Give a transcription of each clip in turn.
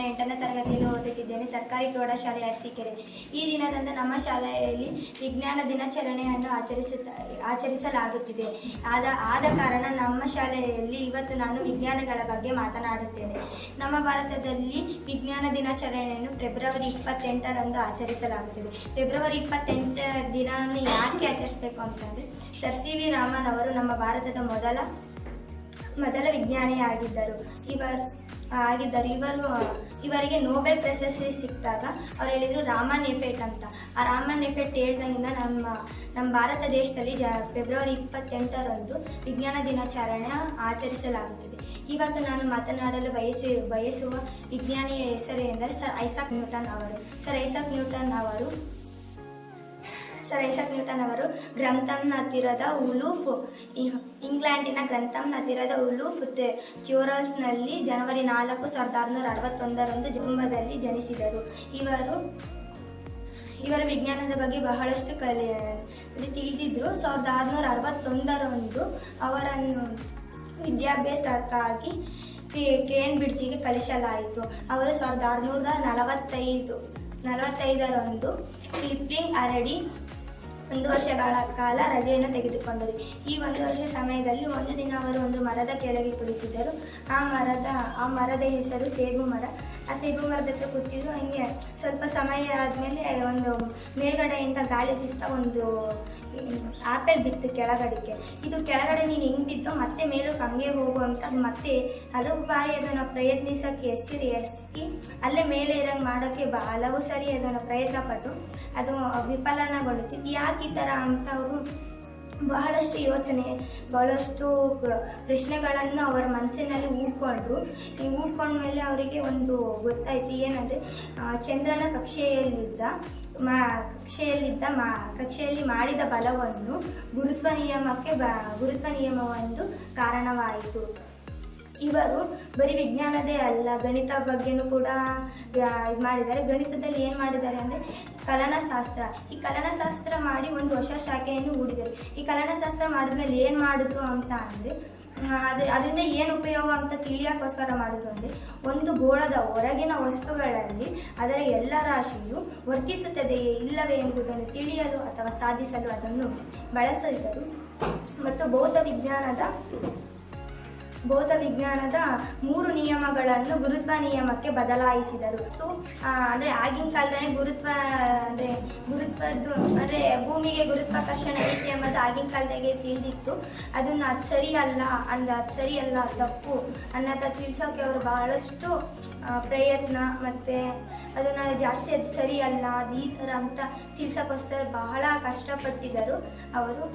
ಎಂಟನೇ ತರಗತಿಯಲ್ಲಿ ಓದುತ್ತಿದ್ದೇನೆ. ಸರ್ಕಾರಿ ಪ್ರೌಢಶಾಲೆ ಅರಸೀಕೆರೆ. ಈ ದಿನದಂದು ನಮ್ಮ ಶಾಲೆಯಲ್ಲಿ ವಿಜ್ಞಾನ ದಿನಾಚರಣೆಯನ್ನು ಆಚರಿಸುತ್ತ, ಆಚರಿಸಲಾಗುತ್ತಿದೆ. ಆದ ಆದ ಕಾರಣ ನಮ್ಮ ಶಾಲೆಯಲ್ಲಿ ಇವತ್ತು ನಾನು ವಿಜ್ಞಾನಗಳ ಬಗ್ಗೆ ಮಾತನಾಡುತ್ತೇನೆ. ನಮ್ಮ ಭಾರತದಲ್ಲಿ ವಿಜ್ಞಾನ ದಿನಾಚರಣೆಯನ್ನು ಫೆಬ್ರವರಿ ಇಪ್ಪತ್ತೆಂಟರಂದು ಆಚರಿಸಲಾಗುತ್ತಿದೆ. ಫೆಬ್ರವರಿ ಇಪ್ಪತ್ತೆಂಟ ದಿನವನ್ನು ಯಾಕೆ ಆಚರಿಸಬೇಕು ಅಂತಂದರೆ, ಸರ್ ಸಿ ವಿ ರಾಮನ್ ಅವರು ನಮ್ಮ ಭಾರತದ ಮೊದಲ ಮೊದಲ ವಿಜ್ಞಾನಿಯಾಗಿದ್ದರು ಇವರು, ಆಗಿದ್ದರು. ಇವರು, ಇವರಿಗೆ ನೋಬೆಲ್ ಪ್ರಶಸ್ತಿ ಸಿಕ್ಕಿದಾಗ ಅವ್ರು ಹೇಳಿದರು ರಾಮನ್ ಎಫೆಕ್ಟ್ ಅಂತ. ಆ ರಾಮನ್ ಎಫೆಕ್ಟ್ ಹೇಳ್ದಾಗಿಂದ ನಮ್ಮ ನಮ್ಮ ಭಾರತ ದೇಶದಲ್ಲಿ ಜ, ಫೆಬ್ರವರಿ ಇಪ್ಪತ್ತೆಂಟರಂದು ವಿಜ್ಞಾನ ದಿನಾಚರಣೆ ಆಚರಿಸಲಾಗುತ್ತದೆ. ಇವತ್ತು ನಾನು ಮಾತನಾಡಲು ಬಯಸಿ, ಬಯಸುವ ವಿಜ್ಞಾನಿಯ ಹೆಸರು ಎಂದರೆ ಸರ್ ಐಸಾಕ್ ನ್ಯೂಟನ್ ಅವರು. ಸರ್ ಐಸಾಕ್ ನ್ಯೂಟನ್ ಅವರು ಸರ್ ಐಸಕ್ ನ್ಯೂಟನ್ ಅವರು ಗ್ರಂಥಂನ ಹತ್ತಿರದ ಉಲೂಫ್ ಇಂಗ್ಲೆಂಡಿನ ಗ್ರಂಥಂ ಹತ್ತಿರದ ಉಲೂಫ್ ಚ್ಯೂರಲ್ಸ್ನಲ್ಲಿ ಜನವರಿ ನಾಲ್ಕು ಸಾವಿರದ ಆರುನೂರ ಅರವತ್ತೊಂದರಂದು ಕುಟುಂಬದಲ್ಲಿ ಜನಿಸಿದರು. ಇವರು, ಇವರ ವಿಜ್ಞಾನದ ಬಗ್ಗೆ ಬಹಳಷ್ಟು ಕಲಿ ತಿಳಿದಿದ್ದರು ಸಾವಿರದ ಆರುನೂರ ಅರವತ್ತೊಂದರಂದು ಅವರನ್ನು ವಿದ್ಯಾಭ್ಯಾಸಕ್ಕಾಗಿ ಕೇನ್ ಬ್ರಿಡ್ಜಿಗೆ ಕಳಿಸಲಾಯಿತು. ಅವರು ಸಾವಿರದ ಆರುನೂರ ನಲವತ್ತೈದು, ನಲವತ್ತೈದರಂದು ಕ್ಲಿಪ್ಲಿಂಗ್ ಹರಡಿ ಒಂದು ವರ್ಷಗಳ ಕಾಲ ರಜೆಯನ್ನು ತೆಗೆದುಕೊಂಡರು. ಈ ಒಂದು ವರ್ಷ ಸಮಯದಲ್ಲಿ ಒಂದು ದಿನ ಅವರು ಒಂದು ಮರದ ಕೆಳಗೆ ಕುಳಿತಿದ್ದರು. ಆ ಮರದ ಆ ಮರದ ಹೆಸರು ಸೇಬು ಮರ. ಆ ಸೇಬು ಮರದ ಹತ್ರ ಕೂತಿದ್ರು, ಹಂಗೆ ಸ್ವಲ್ಪ ಸಮಯ ಆದಮೇಲೆ ಒಂದು ಮೇಲ್ಗಡೆಯಿಂದ ಗಾಳಿ ಬೀಸ್ತಾ ಒಂದು ಆಪಲ್ ಬಿತ್ತು ಕೆಳಗಡೆಗೆ. ಇದು ಕೆಳಗಡೆ ನೀನು ಹೆಂಗೆ ಬಿತ್ತು ಮತ್ತೆ ಮೇಲಕ್ಕೆ ಹಂಗೆ ಹೋಗು ಅಂತ ಮತ್ತೆ ಹಲವು ಬಾರಿ ಅದನ್ನು ಪ್ರಯತ್ನಿಸೋಕ್ಕೆ ಎಸ್ಸಿರಿ, ಎಸ್ಸಿ ಅಲ್ಲೇ ಮೇಲೆ ಇರೋಂಗೆ ಮಾಡೋಕ್ಕೆ ಬ, ಹಲವು ಸರಿ ಅದನ್ನು ಪ್ರಯತ್ನ ಪಟ್ಟು ಅದು ವಿಫಲನಗೊಳ್ಳುತ್ತೆ. ಯಾಕೆ ಈ ಥರ ಅಂತ ಅವರು ಬಹಳಷ್ಟು ಯೋಚನೆ, ಬಹಳಷ್ಟು ಪ್ರ- ಪ್ರಶ್ನೆಗಳನ್ನು ಅವರ ಮನಸ್ಸಿನಲ್ಲಿ ಹೂಡ್ಕೊಂಡ್ರು. ಈ ಮೇಲೆ ಅವರಿಗೆ ಒಂದು ಗೊತ್ತಾಯ್ತು, ಏನಂದರೆ ಚಂದ್ರನ ಕಕ್ಷೆಯಲ್ಲಿದ್ದ ಮಾ ಕಕ್ಷೆಯಲ್ಲಿದ್ದ ಮಾ, ಕಕ್ಷೆಯಲ್ಲಿ ಮಾಡಿದ ಬಲವನ್ನು ಗುರುತ್ವ ನಿಯಮಕ್ಕೆ ಬ, ಗುರುತ್ವ ನಿಯಮವೊಂದು ಕಾರಣವಾಯಿತು. ಇವರು ಬರೀ ವಿಜ್ಞಾನದೇ ಅಲ್ಲ, ಗಣಿತ ಬಗ್ಗೆನೂ ಕೂಡ ಇದು ಮಾಡಿದ್ದಾರೆ. ಗಣಿತದಲ್ಲಿ ಏನು ಮಾಡಿದ್ದಾರೆ ಅಂದರೆ ಕಲನಶಾಸ್ತ್ರ. ಈ ಕಲನಶಾಸ್ತ್ರ ಮಾಡಿ ಒಂದು ಹೊಸ ಶಾಖೆಯನ್ನು ಹೂಡಿದರು ಈ ಕಲನಶಾಸ್ತ್ರ ಮಾಡಿದ್ಮೇಲೆ ಏನು ಮಾಡಿದ್ರು ಅಂತ ಅಂದರೆ ಅದು ಅದರಿಂದ ಏನು ಉಪಯೋಗ ಅಂತ ತಿಳಿಯೋಕ್ಕೋಸ್ಕರ ಮಾಡಿದ್ರು ಅಂದರೆ, ಒಂದು ಗೋಳದ ಹೊರಗಿನ ವಸ್ತುಗಳಲ್ಲಿ ಅದರ ಎಲ್ಲ ರಾಶಿಯು ವರ್ತಿಸುತ್ತದೆಯೇ ಇಲ್ಲವೇ ಎಂಬುದನ್ನು ತಿಳಿಯಲು ಅಥವಾ ಸಾಧಿಸಲು ಅದನ್ನು ಬಳಸಿದರು ಮತ್ತು ಭೌತ ವಿಜ್ಞಾನದ ಭೌತ ವಿಜ್ಞಾನದ ಮೂರು ನಿಯಮಗಳನ್ನು ಗುರುತ್ವ ನಿಯಮಕ್ಕೆ ಬದಲಾಯಿಸಿದರು. ಅಂದರೆ ಆಗಿನ ಕಾಲದಲ್ಲಿ ಗುರುತ್ವ, ಅಂದರೆ ಗುರುತ್ವದ್ದು, ಅಂದರೆ ಭೂಮಿಗೆ ಗುರುತ್ವಾಕರ್ಷಣೆ ಐತೆ ಎಂಬುದು ಆಗಿನ ಕಾಲದಾಗೆ ತಿಳಿದಿತ್ತು. ಅದನ್ನು ಅದು ಸರಿ ಅಲ್ಲ ಅಂದರೆ ಅದು ಸರಿ ಅಲ್ಲ ತಪ್ಪು ಅನ್ನೋದು ತಿಳಿಸೋಕೆ ಅವರು ಬಹಳಷ್ಟು ಪ್ರಯತ್ನ ಮತ್ತು ಅದನ್ನು ಜಾಸ್ತಿ ಅದು ಸರಿ ಅಲ್ಲ ಅದು ಈ ಥರ ಅಂತ ತಿಳ್ಸೋಕ್ಕೋಸ್ಕರ ಬಹಳ ಕಷ್ಟಪಟ್ಟಿದ್ದರು ಅವರು.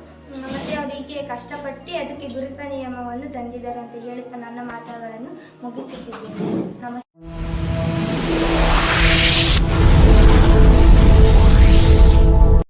ಕಷ್ಟಪಟ್ಟು ಅದಕ್ಕೆ ಗುರುತ್ವ ನಿಯಮವನ್ನು ತಂದಿದ್ದಾರೆ ಅಂತ ಹೇಳುತ್ತಾ ನನ್ನ ಮಾತುಗಳನ್ನು ಮುಗಿಸುತ್ತಿದ್ದೇನೆ. ನಮಸ್ತೆ.